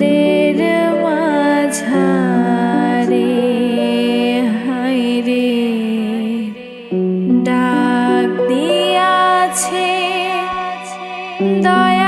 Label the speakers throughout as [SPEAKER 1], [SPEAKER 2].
[SPEAKER 1] তোদের মাঝারে হাইরে ডাক দিয়াছে দয়া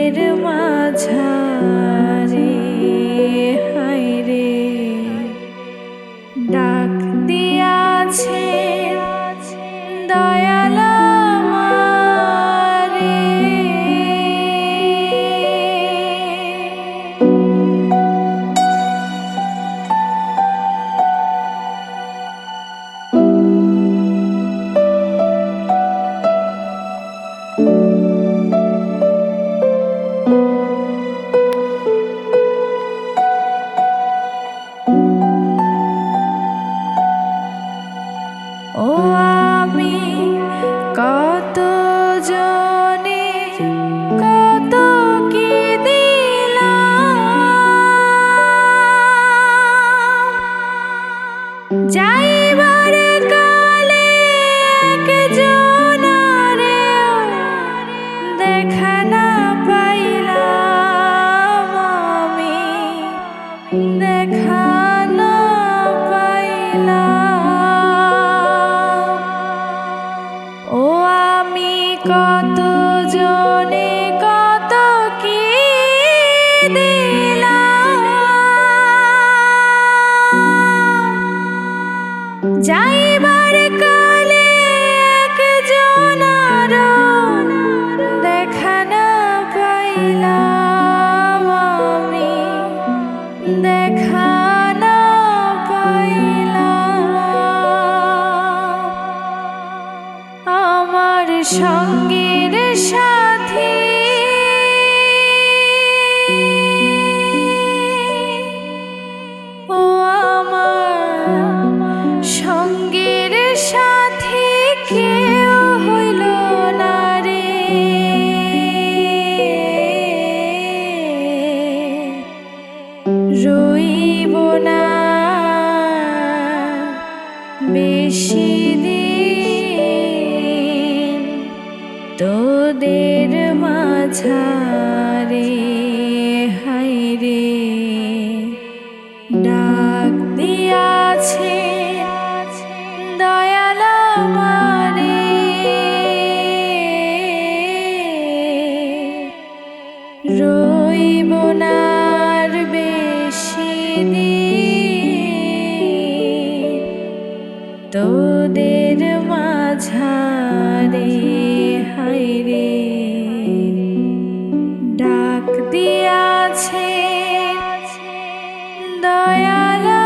[SPEAKER 1] যাইবার কালে একজনারে দেখা না পাইলাম আমি। দেখা সঙ্গীর সাথে। ও আমার সঙ্গীর সাথী কেউ হইল না রে। রইব না বেশি ছাড়ে হাইরে ডাক দিয়াছে দয়ালা মারে রইব নার বেশি দিন। তোদের মাঝারে হাইরে আছে দয়ালা